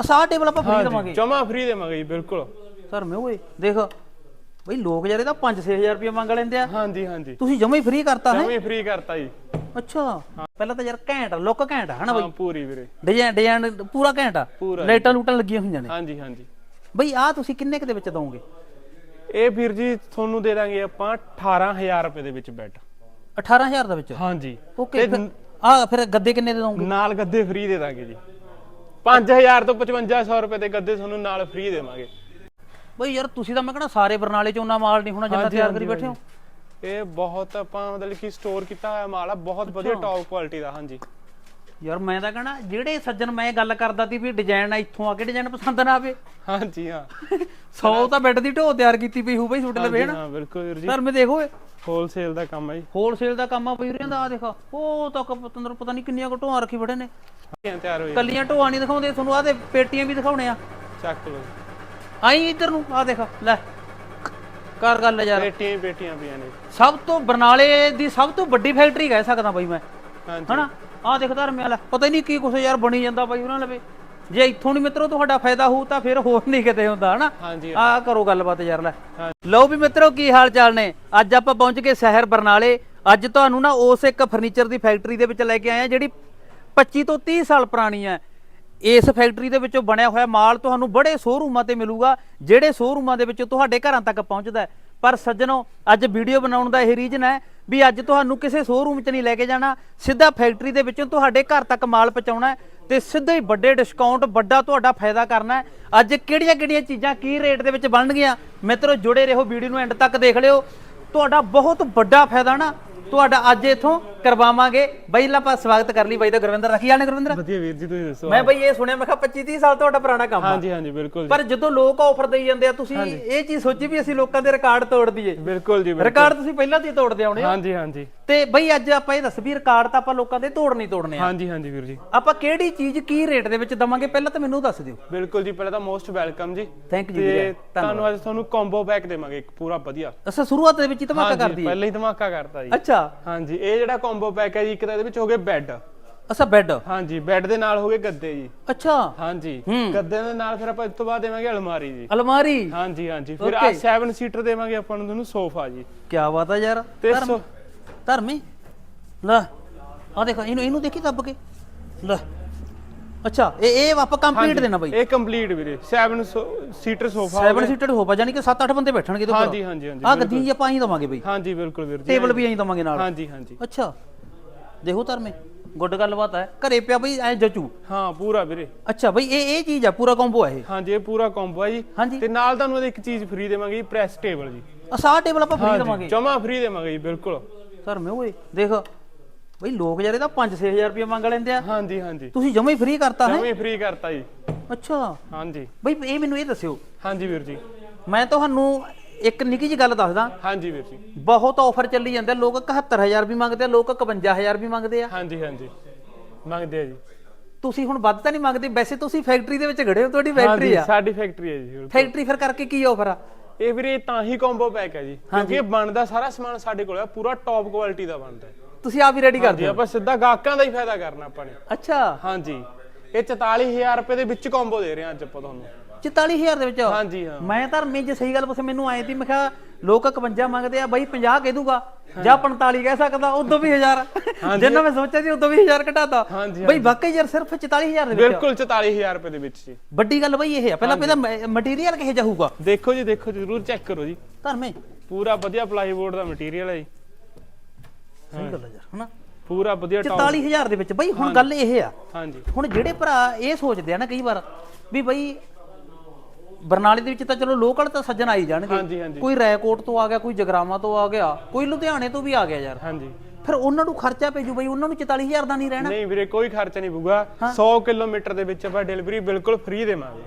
ਅਸਾਹ table ਆਪਾਂ free ਦੇਵਾਂਗੇ। ਜਮਾ ਫ੍ਰੀ ਦੇਵਾਂਗੇ ਜੀ ਬਿਲਕੁਲ। ਸਰ ਮੈਂ ਓਏ ਦੇਖ ਬਈ ਲੋਕ ਯਾਰ ਇਹਦਾ 5-6000 ਰੁਪਏ ਮੰਗ ਲੈਂਦੇ ਆ। ਹਾਂਜੀ ਹਾਂਜੀ। ਤੁਸੀਂ ਜਮਾ ਹੀ ਫ੍ਰੀ ਕਰਤਾ ਹੈ? ਜਮੇ ਫ੍ਰੀ ਕਰਤਾ ਜੀ। ਅੱਛਾ। ਪਹਿਲਾਂ ਤਾਂ ਯਾਰ ਘੈਂਟ ਲੁੱਕ ਘੈਂਟ ਆ ਹਨਾ ਹਾਂ ਬਈ ਪੂਰੀ ਵੀਰੇ। ਡਿਜ਼ਾਈਨ ਡਿਜ਼ਾਈਨ ਪੂਰਾ ਘੈਂਟ ਆ। ਪੂਰਾ। ਲਾਈਟਾਂ ਲੂਟਾਂ ਲੱਗੀਆਂ ਹੋਈਆਂ ਨੇ। ਹਾਂਜੀ ਹਾਂਜੀ। ਬਈ ਆ ਤੁਸੀਂ ਕਿੰਨੇ ਕੁ ਦੇ ਵਿੱਚ ਦੋਗੇ? ਇਹ ਵੀਰ ਜੀ ਤੁਹਾਨੂੰ ਦੇ ਦਾਂਗੇ ਆਪਾਂ 18000 ਰੁਪਏ ਦੇ ਵਿੱਚ ਬੈੱਡ 18000 ਦੇ ਵਿੱਚ? ਹਾਂਜੀ। ਓਕੇ ਆ ਫਿਰ ਗੱਦੇ ਕਿੰਨੇ ਦੇ ਦੋਗੇ? ਨਾਲ ਗੱਦੇ ਫ੍ਰੀ ਦੇ ਦਾਂਗੇ ਜੀ। 5000 ਤੋਂ 5500 ਰੁਪਏ ਦੇ ਗੱਦੇ ਤੁਹਾਨੂੰ ਨਾਲ ਫ੍ਰੀ ਦੇਵਾਂਗੇ। ਬਈ ਯਾਰ ਤੁਸੀਂ ਤਾਂ ਮੈਂ ਕਹਿੰਦਾ ਸਾਰੇ ਬਰਨਾਲੇ ਚ ਉਹਨਾਂ ਮਾਲ ਨਹੀਂ ਹੋਣਾ ਜਿੰਨਾ ਹਾਂਜੀ, ਤਿਆਰ ਕਰੀ ਹਾਂਜੀ, ਬੈਠੇ ਹੋ। ਇਹ ਬਹੁਤ ਆਪਾਂ ਮਤਲਬ ਕਿ ਸਟੋਰ ਕੀਤਾ ਹੋਇਆ ਮਾਲ ਆ ਬਹੁਤ ਵਧੀਆ ਟੌਪ ਕੁਆਲਿਟੀ ਦਾ ਹਾਂਜੀ। ਯਾਰ ਮੈਂ ਤਾਂ ਕਹਣਾ ਜਿਹੜੇ ਸੱਜਣ ਮੈਂ ਗੱਲ ਕਰਦਾ ਸੀ ਵੀ ਡਿਜ਼ਾਈਨ ਇੱਥੋਂ ਆ ਕੇ ਡਿਜ਼ਾਈਨ ਪਸੰਦ ਨਾ ਆਵੇ। ਹਾਂਜੀ ਹਾਂ। 100 ਤਾਂ ਬੈੱਡ ਦੀ ਢੋ ਤਿਆਰ ਕੀਤੀ ਪਈ ਹੋਊ ਬਈ ਸੁੱਟ ਲਵੇ ਹਾਂਜੀ, ਨਾ ਹਾਂ ਬਿਲਕੁਲ ਵੀਰ ਜੀ। ਸਰ ਮੈਂ ਦੇਖੋ ਹੋਲਸੇਲ ਦਾ ਕੰਮ ਹੈ ਜੀ। ਹੋਲਸੇਲ ਦਾ ਕੰਮ ਆ ਬਈ ਰਿਆਂ ਦਾ ਆ ਦੇਖੋ। ਉਹ ਤੱਕ ਪਤੰਦਰ ਪਤਾ ਨਹੀਂ ਕਿੰਨੀਆਂ ਕੁ ਢੋਆਂ ਰੱਖੀ ਬੜੇ ਨੇ। ਤਿਆਰ ਹੋਈ ਕੱਲੀਆਂ ਢੋਆਂ ਨਹੀਂ ਦਿਖਾਉਂਦੇ ਤੁਹਾਨੂੰ ਆ ਤੇ ਪੇਟੀਆਂ ਵੀ ਦਿਖਾਉਣੇ ਆ। ਚੱਕ ਲਓ ਆਈ ਇੱਧਰ ਨੂੰ ਆ ਦੇਖ ਲੈ। ਕਰ ਗੱਲ ਯਾਰ। ਬੇਟੀਆਂ ਹੀ ਬੇਟੀਆਂ ਪਈਆਂ ਨੇ। ਸਭ ਤੋਂ ਬਰਨਾਲੇ ਦੀ ਸਭ ਤੋਂ ਵੱਡੀ ਫੈਕਟਰੀ ਕਹਿ ਸਕਦਾ ਬਈ ਮੈਂ। ਹਾਂਜੀ। ਹਨਾ? ਆ ਦੇਖ ਧਰਮੇ ਲੈ ਪਤਾ ਹੀ ਨਹੀਂ ਕੀ ਕੁਛ ਯਾਰ ਬਣੀ ਜਾਂਦਾ ਬਾਈ ਉਹਨਾਂ ਲਵੇ। ਜੇ ਇੱਥੋਂ ਨਹੀਂ ਮਿੱਤਰੋ ਤੁਹਾਡਾ ਫਾਇਦਾ ਹੋਊ ਤਾਂ ਫਿਰ ਹੋਰ ਨਹੀਂ ਕਿਤੇ ਹੁੰਦਾ ਹਨਾ? ਹਾਂਜੀ। ਆ ਕਰੋ ਗੱਲਬਾਤ ਯਾਰ ਲੈ। ਲਓ ਵੀ ਮਿੱਤਰੋ ਕੀ ਹਾਲ ਚਾਲ ਨੇ? ਅੱਜ ਆਪਾਂ ਪਹੁੰਚ ਗਏ ਸ਼ਹਿਰ ਬਰਨਾਲੇ। ਅੱਜ ਤੁਹਾਨੂੰ ਨਾ ਉਸ ਇੱਕ ਫਰਨੀਚਰ ਦੀ ਫੈਕਟਰੀ ਦੇ ਵਿੱਚ ਲੈ ਕੇ ਆਏ ਆ ਜਿਹੜੀ 25 ਤੋਂ 30 ਸਾਲ ਪੁਰਾਣੀ ਹੈ। ਇਸ ਫੈਕਟਰੀ ਦੇ ਵਿੱਚੋਂ ਬਣਿਆ ਹੋਇਆ ਮਾਲ ਤੁਹਾਨੂੰ ਬੜੇ ਸ਼ੋਰੂਮਾਂ ਤੇ ਮਿਲੂਗਾ ਜਿਹੜੇ ਸ਼ੋਰੂਮਾਂ ਦੇ ਵਿੱਚ ਤੁਹਾਡੇ ਘਰਾਂ ਤੱਕ ਪਹੁੰਚਦਾ ਹੈ। ਪਰ ਸੱਜਣੋ ਅੱਜ ਵੀਡੀਓ ਬਣਾਉਣ ਦਾ ਇਹ ਰੀਜਨ ਹੈ ਵੀ ਅੱਜ ਤੁਹਾਨੂੰ ਕਿਸੇ ਸ਼ੋਰੂਮ 'ਚ ਨਹੀਂ ਲੈ ਕੇ ਜਾਣਾ, ਸਿੱਧਾ ਫੈਕਟਰੀ ਦੇ ਵਿੱਚੋਂ ਤੁਹਾਡੇ ਘਰ ਤੱਕ ਮਾਲ ਪਹੁੰਚਾਉਣਾ ਹੈ ਤੇ ਸਿੱਧਾ ਹੀ ਵੱਡੇ ਡਿਸਕਾਊਂਟ ਵੱਡਾ ਤੁਹਾਡਾ ਫਾਇਦਾ ਕਰਨਾ ਅੱਜ ਕਿਹੜੀਆਂ ਕਿਹੜੀਆਂ ਚੀਜ਼ਾਂ ਕੀ ਰੇਟ ਦੇ ਵਿੱਚ ਬਣਨਗੀਆਂ? ਮਿੱਤਰੋ, ਜੁੜੇ ਰਹੋ, ਵੀਡੀਓ ਨੂੰ ਐਂਡ ਤੱਕ ਦੇਖ ਲਿਓ। ਤੁਹਾਡਾ ਬਹੁਤ ਵੱਡਾ ਫਾਇਦਾ ਨਾ ਤੁਹਾਡਾ ਅੱਜ ਇਥੋਂ ਕਰਵਾਵਾਂਗੇ। ਬਈ ਲਾ ਆਪਾਂ ਸਵਾਗਤ ਕਰ ਲਈ ਬਾਈ ਦਾ ਗੁਰਵਿੰਦਰ। ਰੱਖੀ ਜਾਣੇ ਗੁਰਵਿੰਦਰ? ਵਧੀਆ ਵੀਰ ਜੀ ਤੁਸੀਂ ਦੱਸੋ। ਮੈਂ ਬਈ ਇਹ ਸੁਣਿਆ ਮੈਂ ਕਿਹਾ 25 30 ਸਾਲ ਤੁਹਾਡਾ ਪੁਰਾਣਾ ਕੰਮ ਆ। ਹਾਂਜੀ ਹਾਂਜੀ ਬਿਲਕੁਲ ਜੀ। ਪਰ ਜਦੋਂ ਲੋਕ ਆਫਰ ਦੇਈ ਜਾਂਦੇ ਆ ਤੁਸੀਂ ਇਹ ਚੀਜ਼ ਸੋਚੀ ਵੀ ਅਸੀਂ ਲੋਕਾਂ ਦੇ ਰਿਕਾਰਡ ਤੋੜ ਦਈਏ। ਬਿਲਕੁਲ ਜੀ। ਰਿਕਾਰਡ ਤੁਸੀਂ ਪਹਿਲਾਂ ਤੋਂ ਹੀ ਤੋੜਦੇ ਆਉਣੇ ਹੋ ਹਾਂਜੀ ਹਾਂਜੀ। ਤੇ ਬਈ ਅੱਜ ਆਪਾਂ ਇਹ ਦੱਸ ਵੀ ਰਿਕਾਰਡ ਤਾਂ ਆਪਾਂ ਲੋਕਾਂ ਦੇ ਤੋੜ ਨਹੀਂ ਤੋੜਨੇ ਆ। ਹਾਂਜੀ ਹਾਂਜੀ ਵੀਰ ਜੀ। ਆਪਾਂ ਕਿਹੜੀ ਚੀਜ਼ ਕੀ ਰੇਟ ਦੇ ਵਿੱਚ ਦਵਾਂਗੇ? ਪਹਿਲਾਂ ਤਾਂ ਮੈਨੂੰ ਦੱਸ ਦਿਓ। ਬਿਲਕੁਲ ਜੀ ਪਹਿਲਾਂ ਤਾਂ ਮੋਸਟ ਵੈਲਕਮ ਜੀ। ਥੈਂਕ ਯੂ ਵੀਰੇ ਤੁਹਾਨੂੰ ਅੱਜ ਤੁਹਾਨੂੰ ਕੰਬੋ ਪੈਕ ਦੇਵਾਂਗੇ ਇੱਕ ਪੂਰਾ ਵਧੀਆ। ਅਸਾਂ ਸ਼ੁਰੂਆਤ ਦੇ ਵਿੱਚ ਹੀ ਧਮਾਕਾ ਕਰ ਹਾਂਜੀ ਦਈਏ। ਪਹਿਲਾਂ ਹੀ ਧਮਾਕਾ ਕਰਤਾ ਜੀ। ਅੱਛਾ। ਹਾਂਜੀ ਇਹ ਜਿਹੜਾ ਕੰਬੋ ਪੈਕ ਹੈ ਜੀ ਇੱਕ ਤਾਂ ਇਹਦੇ ਵਿੱਚ ਹੋ ਗਏ ਬੈੱਡ ਅਸਾਂ ਬੈੱਡ ਹਾਂਜੀ ਬੈੱਡ ਦੇ ਨਾਲ ਹੋ ਗਏ ਗੱਦੇ ਜੀ। ਅੱਛਾ। ਹਾਂਜੀ ਹੂੰ। ਗੱਦੇ ਦੇ ਨਾਲ ਫਿਰ ਆਪਾਂ ਇਸ ਤੋਂ ਬਾਅਦ ਦੇਵਾਂਗੇ ਅਲਮਾਰੀ ਜੀ। ਅਲਮਾਰੀ? ਹਾਂਜੀ ਹਾਂਜੀ ਫਿਰ ਆ Okay। 7 ਸੀਟਰ ਦੇਵਾਂਗੇ ਆਪਾਂ ਨੂੰ ਤੁਹਾਨੂੰ ਸੋਫਾ ਜੀ। ਕੀ ਬਾਤ ਆ ਯਾਰ। ਤੇ ਧਰਮ- ਸੋ- ਧਰਮੀ? ਲੈ ਆ ਦੇਖੋ ਇਹਨੂੰ ਇਹਨੂੰ ਦੇਖੀ ਦੱਬ ਕੇ। ਲੈ। ਅੱਛਾ ਇਹ ਇਹ ਆਪਾਂ ਕੰਪਲੀਟ ਦੇਣਾ ਬਾਈ। ਇਹ ਕੰਪਲੀਟ ਵੀਰੇ 7 ਸੀਟਰ ਸੋਫਾ 7 ਸੀਟਡ ਹੋਪਾ ਜਾਨੀ ਕਿ 7-8 ਬੰਦੇ ਬੈਠਣਗੇ ਇਹਦੇ ਉੱਪਰ। ਹਾਂਜੀ ਹਾਂਜੀ ਹਾਂਜੀ ਆ ਗੱਦੀਆਂ ਜੀ ਆਪਾਂ ਹੀ ਦਵਾਂਗੇ ਬਾਈ। ਹਾਂਜੀ ਬਿਲਕੁਲ ਵੀਰ ਜੀ ਟੇਬਲ ਵੀ ਐਂ ਦਵਾਂਗੇ ਨਾਲ। ਹਾਂਜੀ ਹਾਂਜੀ। ਅੱਛਾ ਦੇਖੋ ਧਰਮੇ ਗੁੱਡ ਗੱਲਬਾਤ ਹੈ। ਘਰੇ ਪਿਆ ਬਈ ਐ ਜਚੂ। ਹਾਂ ਪੂਰਾ ਵੀਰੇ। ਅੱਛਾ ਬਈ ਇਹ ਇਹ ਚੀਜ਼ ਆ ਪੂਰਾ ਕੰਬੋ ਹੈ ਇਹ। ਹਾਂਜੀ ਇਹ ਪੂਰਾ ਕੰਬੋ ਹੈ ਜੀ। ਤੇ ਨਾਲ ਤੁਹਾਨੂੰ ਇਹਦੇ ਇੱਕ ਚੀਜ਼ ਫ੍ਰੀ ਦੇਵਾਂਗੇ ਜੀ ਪ੍ਰੈਸ ਟੇਬਲ ਜੀ। ਅਸਾਹ ਟੇਬਲ ਆਪਾਂ ਫ੍ਰੀ ਦਵਾਂਗੇ। ਜਮਾ ਫ੍ਰੀ ਦੇਵਾਂਗੇ ਜੀ ਬਿਲਕੁਲ। ਧਰਮੇ ਓਏ ਦੇਖ। ਬਈ ਲੋਕ ਯਾਰ ਇਹਦਾ 5-6000 ਰੁਪਏ ਮੰਗ ਲੈਂਦੇ ਆ। ਹਾਂਜੀ ਹਾਂਜੀ। ਤੁਸੀਂ ਜਮਾ ਹੀ ਫ੍ਰੀ ਕਰਤਾ ਹੈ। ਜਮੇ ਫ੍ਰੀ ਕਰਤਾ ਜੀ। ਅੱਛਾ। ਹਾਂਜੀ। ਬਈ ਇਹ ਮੈਨੂੰ ਇਹ ਦੱਸਿਓ। ਹਾਂਜੀ ਵੀਰ ਜੀ। ਮੈਂ ਤੁਹਾਨੂੰ ਇੱਕ ਨਿੱਕੀ ਜੀ ਗੱਲ ਦੱਸਦਾ। ਹਾਂਜੀ ਵੀਰ ਜੀ। ਬਹੁਤ ਆਫਰ ਚੱਲੀ ਜਾਂਦੇ ਲੋਕ 71000 ਵੀ ਮੰਗਦੇ ਆ ਲੋਕ 51000 ਵੀ ਮੰਗਦੇ ਆ। ਹਾਂਜੀ ਹਾਂਜੀ। ਮੰਗਦੇ ਆ ਜੀ। ਤੁਸੀਂ ਹੁਣ ਵੱਧ ਤਾਂ ਨਹੀਂ ਮੰਗਦੇ। ਵੈਸੇ ਤੁਸੀਂ ਫੈਕਟਰੀ ਦੇ ਵਿੱਚ ਖੜੇ ਹੋ ਤੁਹਾਡੀ ਫੈਕਟਰੀ ਆ। ਸਾਡੀ ਫੈਕਟਰੀ ਹੈ ਜੀ। ਫੈਕਟਰੀ ਫਿਰ ਕਰਕੇ ਕੀ ਆਫਰ ਆ? ਇਹ ਵੀਰੇ ਤਾਂ ਹੀ ਕੰਬੋ ਪੈਕ ਹੈ ਜੀ। ਕਿਉਂਕਿ ਬਣਦਾ ਸਾਰਾ ਸਮਾਨ ਸਾਡੇ ਕੋਲ ਹੈ ਪੂਰਾ ਟੌਪ ਕੁਆਲਿਟੀ ਦਾ ਬਣਦਾ। ਹੈ ਤੁਸੀਂ ਆਪ ਹੀ ਰੈਡੀ ਕਰਦੇ ਹੋ? ਆਪਾਂ ਸਿੱਧਾ ਗਾਹਕਾਂ ਦਾ ਹੀ ਫਾਇਦਾ ਕਰਨਾ ਆਪਾਂ ਨੇ। ਅੱਛਾ। ਹਾਂਜੀ। ਇਹ 44000 ਰੁਪਏ ਦੇ ਵਿੱਚ ਕੰਬੋ ਦੇ ਰਹੇ ਹਾਂ ਅੱਜ ਆਪਾਂ ਤੁਹਾਨੂੰ। 44000 ਦੇ ਵਿੱਚ? ਹਾਂਜੀ ਹਾਂ। ਮੈਂ ਤਾਂ ਮੈਂ ਜੇ ਸਹੀ ਗੱਲ ਪੁੱਛੇ ਮੈਨੂੰ ਆਏ ਤੀ ਮੈਂ ਕਿਹਾ ਲੋਕ 51 ਮੰਗਦੇ ਆ ਬਾਈ 50 ਕਹਿ ਦੂਗਾ ਜਾਂ 45 ਕਹਿ ਸਕਦਾ ਉਦੋਂ ਵੀ 1000 ਜਿੰਨਾ ਮੈਂ ਸੋਚਿਆ ਸੀ ਉਦੋਂ ਵੀ 1000 ਘਟਾਤਾ। ਹਾਂਜੀ, ਬਈ ਵਾਕਈ ਯਾਰ ਸਿਰਫ 44000 ਦੇ ਵਿੱਚ। ਬਿਲਕੁਲ 44000 ਰੁਪਏ ਦੇ ਵਿੱਚ ਜੀ। ਵੱਡੀ ਗੱਲ ਬਈ ਇਹ ਆ ਪਹਿਲਾਂ ਪਹਿਲਾਂ ਮਟੀਰੀਅਲ ਕਿਹੋ ਜਿਹਾ ਹੋਊਗਾ? ਦੇਖੋ ਜੀ ਦੇਖੋ ਜਰੂਰ ਚੈੱਕ ਕਰੋ ਜੀ। ਧਰਮੇ ਪੂਰਾ ਵਧੀਆ ਪਲਾਈਬੋਰਡ ਦਾ ਮਟੀਰੀਅਲ ਹੈ ਜੀ। ਸਹੀ ਗੱਲ ਯਾਰ ਹਨਾ? ਪੂਰਾ ਵਧੀਆ ਟੌਪ 44000 ਦੇ ਵਿੱਚ ਬਈ ਹੁਣ ਗੱਲ ਇਹ ਆ। ਹਾਂਜੀ। ਹੁਣ ਜਿਹੜੇ ਭਰਾ ਇਹ ਸੋਚਦੇ ਆ ਨਾ ਕਈ ਵਾਰ ਵੀ ਬਈ ਬਰਨਾਲੇ ਦੇ ਵਿੱਚ ਤਾਂ ਚਲੋ ਲੋਕਲ ਤਾਂ ਸੱਜਣ ਆਈ ਜਾਣਗੇ। ਕੋਈ ਰੈਕੋਟ ਤੋਂ ਆ ਗਿਆ ਕੋਈ ਜਗਰਾਮਾ ਤੋਂ ਆ ਗਿਆ ਕੋਈ ਲੁਧਿਆਣੇ ਤੋਂ ਵੀ ਆ ਗਿਆ ਯਾਰ। ਹਾਂਜੀ। ਫਿਰ ਉਹਨਾਂ ਨੂੰ ਖਰਚਾ ਪੈ ਜੂ ਬਈ ਉਹਨਾਂ ਨੂੰ 44000 ਦਾ ਨਹੀਂ ਰਹਿਣਾ। ਨਹੀਂ ਵੀਰੇ ਕੋਈ ਖਰਚਾ ਨਹੀਂ ਪਊਗਾ। 100 ਕਿਲੋਮੀਟਰ ਦੇ ਵਿੱਚ ਆਪਾਂ ਡਿਲੀਵਰੀ ਬਿਲਕੁਲ ਫ੍ਰੀ ਦੇਵਾਂਗੇ।